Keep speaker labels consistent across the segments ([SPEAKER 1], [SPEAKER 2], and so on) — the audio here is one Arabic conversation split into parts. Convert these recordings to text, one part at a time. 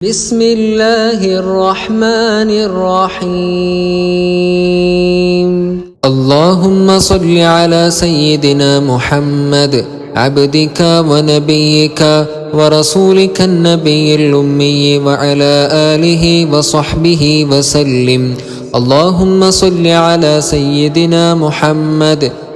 [SPEAKER 1] بسم الله الرحمن الرحيم اللهم صل على سيدنا محمد عبدك ونبيك ورسولك النبي الأمي وعلى آله وصحبه وسلم اللهم صل على سيدنا محمد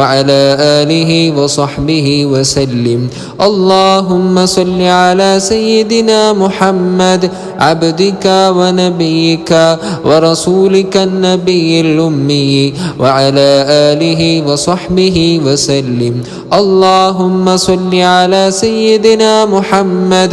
[SPEAKER 1] وعلى آله وصحبه وسلم. اللهم صل على سيدنا محمد عبدك ونبيك ورسولك النبي الأمي وعلى آله وصحبه وسلم. اللهم صل على سيدنا محمد.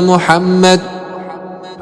[SPEAKER 1] محمد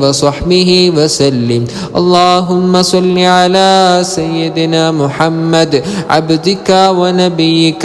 [SPEAKER 1] وصحبه وسلم اللهم صل على سيدنا محمد عبدك ونبيك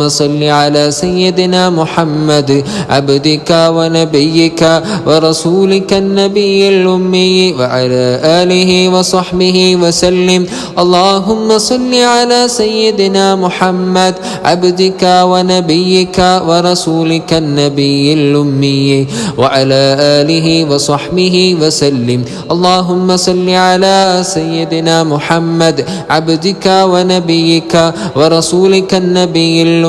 [SPEAKER 1] اللهم صل على سيدنا محمد عبدك ونبيك ورسولك النبي الأمي وعلى آله وصحبه وسلم. اللهم صل على سيدنا محمد عبدك ونبيك ورسولك النبي الأمي وعلى آله وصحبه وسلم. اللهم صل على سيدنا محمد عبدك ونبيك ورسولك النبي الأمي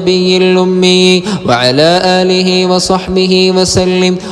[SPEAKER 1] النبي الأمي وعلى آله وصحبه وسلم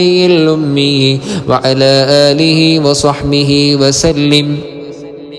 [SPEAKER 1] الأمي وعلى آله وصحبه وسلم.